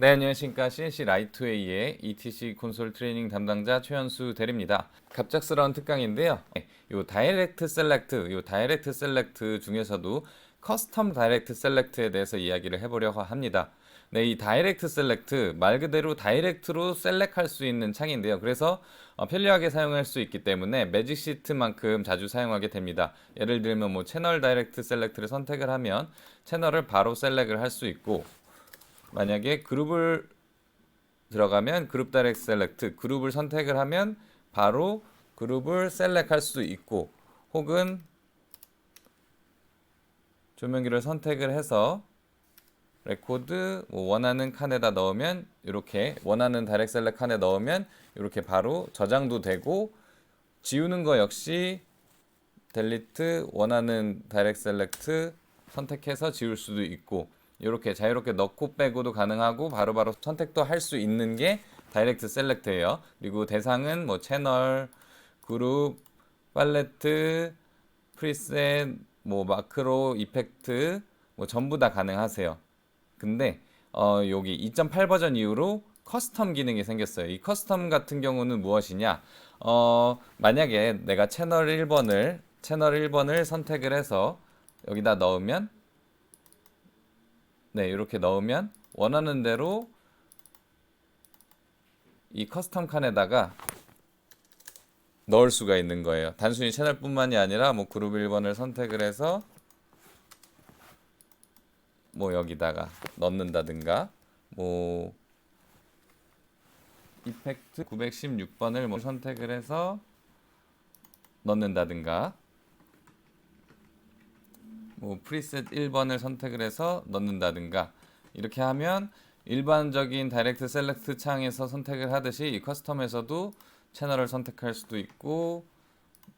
네, 안녕하십니까. CNC 라이트웨이의 ETC 콘솔 트레이닝 담당자 최현수 대리입니다. 갑작스러운 특강인데요. 네, 요 다이렉트 셀렉트, 요 다이렉트 셀렉트 중에서도 커스텀 다이렉트 셀렉트에 대해서 이야기를 해보려고 합니다. 네, 이 다이렉트 셀렉트 말 그대로 다이렉트로 셀렉할 수 있는 창인데요. 그래서 어, 편리하게 사용할 수 있기 때문에 매직 시트만큼 자주 사용하게 됩니다. 예를 들면 뭐 채널 다이렉트 셀렉트를 선택을 하면 채널을 바로 셀렉을 할 수 있고 만약에 그룹을 들어가면 그룹 다이렉트 셀렉트 그룹을 선택을 하면 바로 그룹을 셀렉할 수 있고 혹은 조명기를 선택을 해서 레코드 뭐 원하는 칸에다 넣으면 이렇게 원하는 다이렉트 셀렉 칸에 넣으면 이렇게 바로 저장도 되고 지우는 거 역시 델리트 원하는 다이렉트 셀렉트 선택해서 지울 수도 있고 이렇게 자유롭게 넣고 빼고도 가능하고 바로 바로 선택도 할 수 있는 게 다이렉트 셀렉트예요. 그리고 대상은 뭐 채널, 그룹, 팔레트, 프리셋, 뭐 마크로, 이펙트 뭐 전부 다 가능하세요. 근데 어 여기 2.8 버전 이후로 커스텀 기능이 생겼어요. 이 커스텀 같은 경우는 무엇이냐? 어 만약에 내가 채널 1번을 채널 1번을 선택을 해서 여기다 넣으면 네, 이렇게 넣으면 원하는 대로 이 커스텀 칸에다가 넣을 수가 있는 거예요. 단순히 채널뿐만이 아니라 뭐 그룹 1번을 선택을 해서 뭐 여기다가 넣는다든가 뭐 이펙트 916번을 뭐 선택을 해서 넣는다든가 뭐 프리셋 1번을 선택을 해서 넣는다든가 이렇게 하면 일반적인 다이렉트 셀렉트 창에서 선택을 하듯이 이 커스텀에서도 채널을 선택할 수도 있고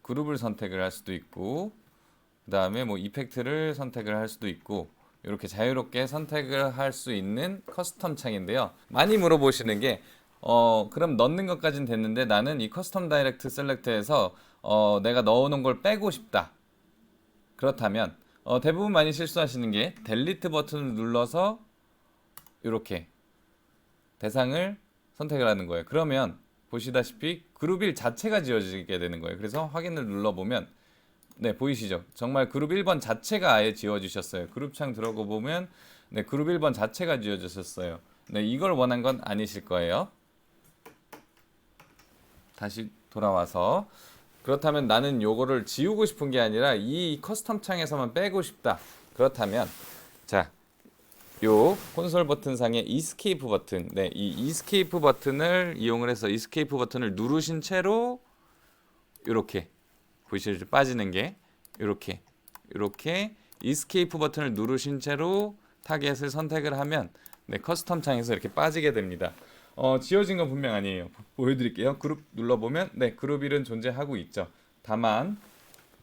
그룹을 선택을 할 수도 있고 그 다음에 뭐 이펙트를 선택을 할 수도 있고 이렇게 자유롭게 선택을 할 수 있는 커스텀 창인데요. 많이 물어보시는 게 어, 그럼 넣는 것까진 됐는데 나는 이 커스텀 다이렉트 셀렉트에서 어, 내가 넣어놓은 걸 빼고 싶다. 그렇다면 어, 대부분 많이 실수하시는 게 델리트 버튼을 눌러서 이렇게 대상을 선택을 하는 거예요. 그러면 보시다시피 그룹 1 자체가 지워지게 되는 거예요. 그래서 확인을 눌러보면 네 보이시죠? 정말 그룹 1번 자체가 아예 지워지셨어요. 그룹 창 들어가 보면 네 그룹 1번 자체가 지워졌었어요. 네 이걸 원한 건 아니실 거예요. 다시 돌아와서 그렇다면 나는 요거를 지우고 싶은 게 아니라 이 커스텀 창에서만 빼고 싶다. 그렇다면 자, 요 콘솔 버튼 상의 이스케이프 버튼. 네, 이 이스케이프 버튼을 이용을 해서 이스케이프 버튼을 누르신 채로 요렇게 보이시죠? 빠지는 게 요렇게 요렇게 이스케이프 버튼을 누르신 채로 타겟을 선택을 하면 네, 커스텀 창에서 이렇게 빠지게 됩니다. 어, 지워진 건 분명 아니에요. 보여드릴게요. 그룹 눌러보면 네 그룹 1은 존재하고 있죠. 다만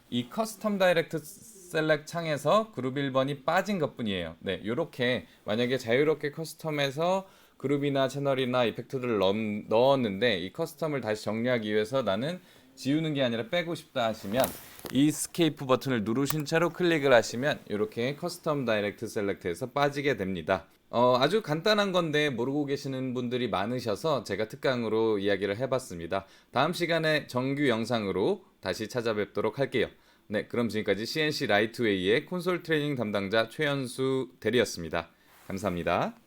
이 커스텀 다이렉트 셀렉 창에서 그룹 1번이 빠진 것뿐이에요. 네, 이렇게 만약에 자유롭게 커스텀에서 그룹이나 채널이나 이펙트를 넣, 넣었는데 이 커스텀을 다시 정리하기 위해서 나는 지우는 게 아니라 빼고 싶다 하시면 이 스케이프 버튼을 누르신 채로 클릭을 하시면 이렇게 커스텀 다이렉트 셀렉트에서 빠지게 됩니다. 어, 아주 간단한 건데 모르고 계시는 분들이 많으셔서 제가 특강으로 이야기를 해봤습니다. 다음 시간에 정규 영상으로 다시 찾아뵙도록 할게요. 네, 그럼 지금까지 CNC 라이트웨이의 콘솔 트레이닝 담당자 최현수 대리였습니다. 감사합니다.